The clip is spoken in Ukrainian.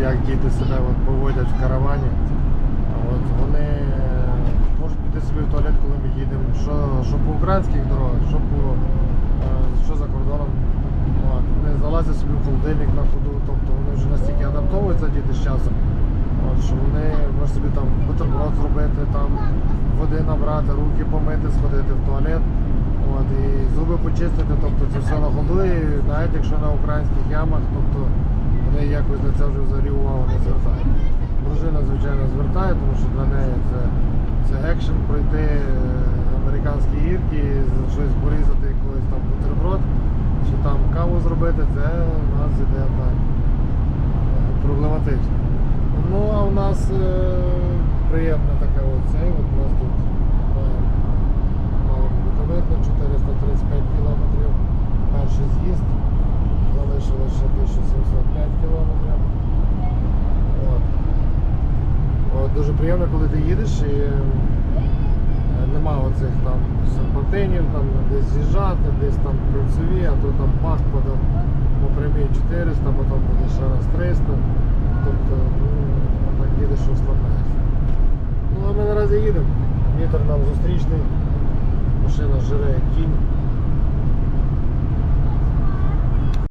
як діти себе от, поводять в каравані. От, вони е, можуть піти собі в туалет, коли ми їдемо, що, що по українських дорогах, що, по, е, що за кордоном. От, вони залазять собі в холодильник на ходу, тобто вони вже настільки адаптовуються діти з часом, от, що вони можуть собі там бутерброд зробити, там, води набрати, руки помити, сходити в туалет. От, і зуби почистити, тобто це все на ходу, і навіть якщо на українських ямах, тобто вони якось на це вже взагалі увагу не звертають. Дружина, звичайно, звертає, тому що для неї це, це екшен пройти е, американські гірки, щось порізати якийсь там бутерброд, чи там каву зробити, це у нас іде так е, проблематично. Ну а у нас е, приємне таке оце, от у нас тут дуже приємно, коли ти їдеш і е, нема оцих там серпантинів, там десь з'їжджати, десь там кольцеві, а то там бах буде по прямій 400, потім буде ще раз 300. Тобто, ну, так їдеш, що слабаєшся. Ну а ми наразі їдемо. Вітер нам зустрічний,